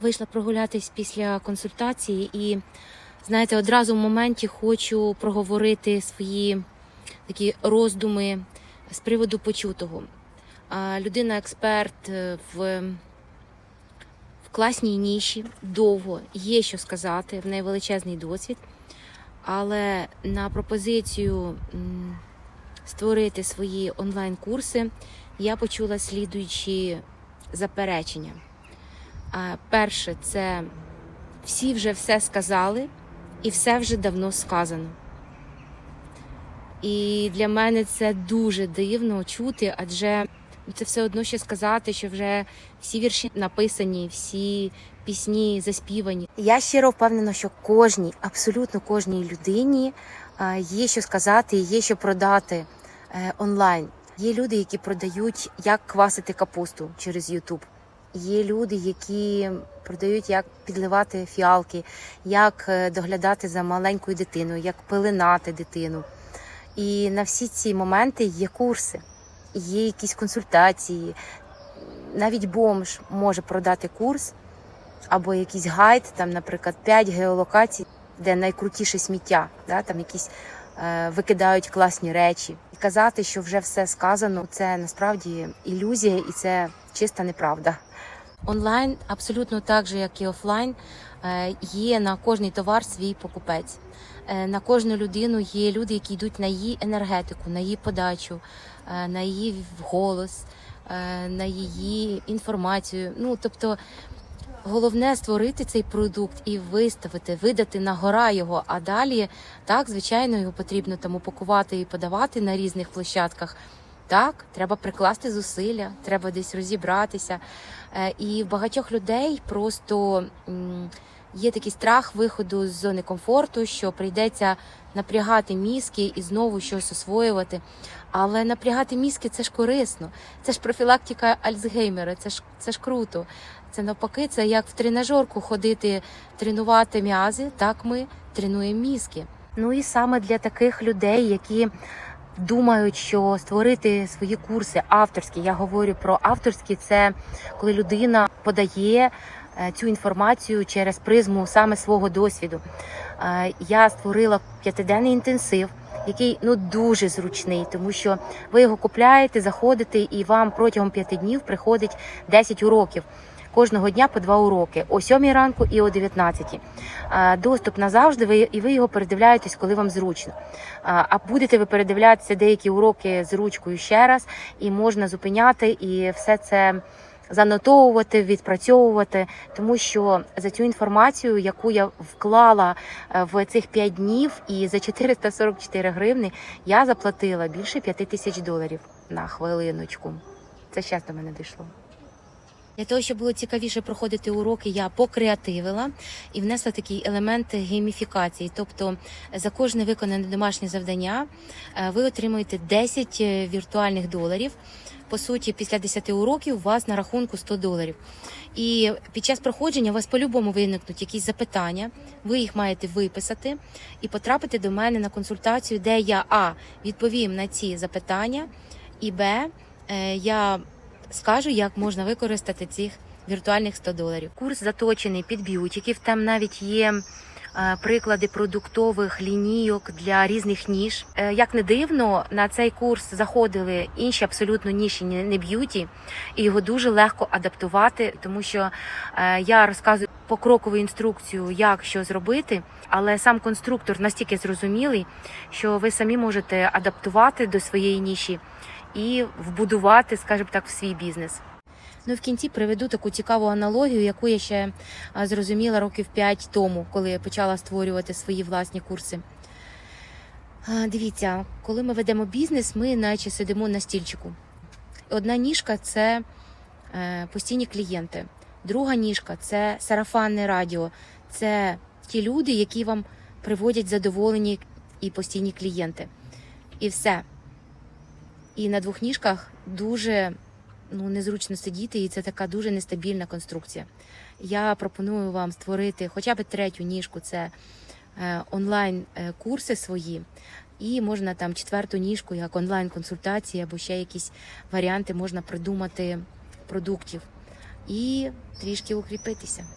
Вийшла прогулятись після консультації і, знаєте, одразу в моменті хочу проговорити свої такі роздуми з приводу почутого. А, Людина експерт е, в, в класній ніші, довго є що сказати, в неї величезний досвід. Але на пропозицію створити свої онлайн-курси я почула слідуючі заперечення. Перше, це всі вже все сказали, і все вже давно сказано. І для мене це дуже дивно чути, адже це все одно ще сказати, що вже всі вірші написані, всі пісні заспівані. Я щиро впевнена, що кожній, абсолютно кожній людині є що сказати, є що продати е, онлайн. Є люди, які продають, як квасити капусту через YouTube. Є люди, які продають, як підливати фіалки, як е, доглядати за маленькою дитиною, як пеленати дитину. І на всі ці моменти є курси, є якісь консультації. Навіть бомж може продати курс або якийсь гайд, там, наприклад, 5 геолокацій, де найкрутіше сміття, да, там якісь е, викидають класні речі. Казати, що вже все сказано, це насправді ілюзія і це чиста неправда. Онлайн абсолютно так же, як і офлайн, е, є на кожний товар свій покупець. Е, На кожну людину є люди, які йдуть на її енергетику, на її подачу, е, на її голос, на її інформацію. Ну тобто. Головне створити цей продукт і виставити, видати на гора його. А далі так, звичайно, його потрібно там упакувати і подавати на різних площадках. Так, треба прикласти зусилля, треба десь розібратися. Е, І в багатьох людей просто є такий страх виходу з зони комфорту, що прийдеться напрягати мізки і знову щось освоювати. Але напрягати мізки це ж корисно, це ж профілактика Альцгеймера, це ж це ж круто. Це навпаки, це як в тренажерку ходити, тренувати м'язи. Так ми тренуємо мізки. Ну і саме для таких людей, які думають, що створити свої курси авторські. Я говорю про авторські, це коли людина подає цю інформацію через призму саме свого досвіду. Е, Я створила п'ятиденний інтенсив. Який ну дуже зручний, тому що ви його купляєте, заходите, і вам протягом п'яти днів приходить 10 уроків. Кожного дня по два уроки о 7 ранку і о 19. Е, Доступ назавжди, ви і ви його передивляєтесь, коли вам зручно. А будете ви передивлятися деякі уроки з ручкою ще раз, і можна зупиняти і все це занотовувати, відпрацьовувати, тому що за цю інформацію, яку я вклала е, в цих 5 днів, і за 444 гривни я заплатила більше 5 тисяч доларів на хвилиночку. Це щас до мене дійшло. Для того, щоб було цікавіше проходити уроки, я покреативила і внесла такий елемент гейміфікації. Тобто за кожне виконане домашнє завдання е, ви отримуєте 10 віртуальних доларів. По суті, після 10 уроків у вас на рахунку 100 доларів. І під час проходження у вас по-любому виникнуть якісь запитання. Ви їх маєте виписати і потрапити до мене на консультацію, де я а відповім на ці запитання, і б е, я скажу, як можна використати цих віртуальних 100 доларів. Курс заточений під б'ютіків. Там навіть є е, приклади продуктових лінійок для різних ніж. Е, Як не дивно, на цей курс заходили інші абсолютно ніші, не б'юті, і його дуже легко адаптувати, тому що е, я розказую покрокову інструкцію, як що зробити, але сам конструктор настільки зрозумілий, що ви самі можете адаптувати до своєї ніші і вбудувати, скажімо так, в свій бізнес. Ну в кінці приведу таку цікаву аналогію, яку я ще зрозуміла років 5 тому, коли я почала створювати свої власні курси. Дивіться, коли ми ведемо бізнес, ми наче сидимо на стільчику. Одна ніжка це е, постійні клієнти, друга ніжка це сарафанне радіо, це ті люди, які вам приводять задоволені і постійні клієнти. І все. І на двох ніжках дуже ну, незручно сидіти, і це така дуже нестабільна конструкція. Я пропоную вам створити хоча б третю ніжку це е, онлайн-курси свої, і можна там четверту ніжку, як онлайн-консультації, або ще якісь варіанти можна придумати продуктів і трішки укріпитися.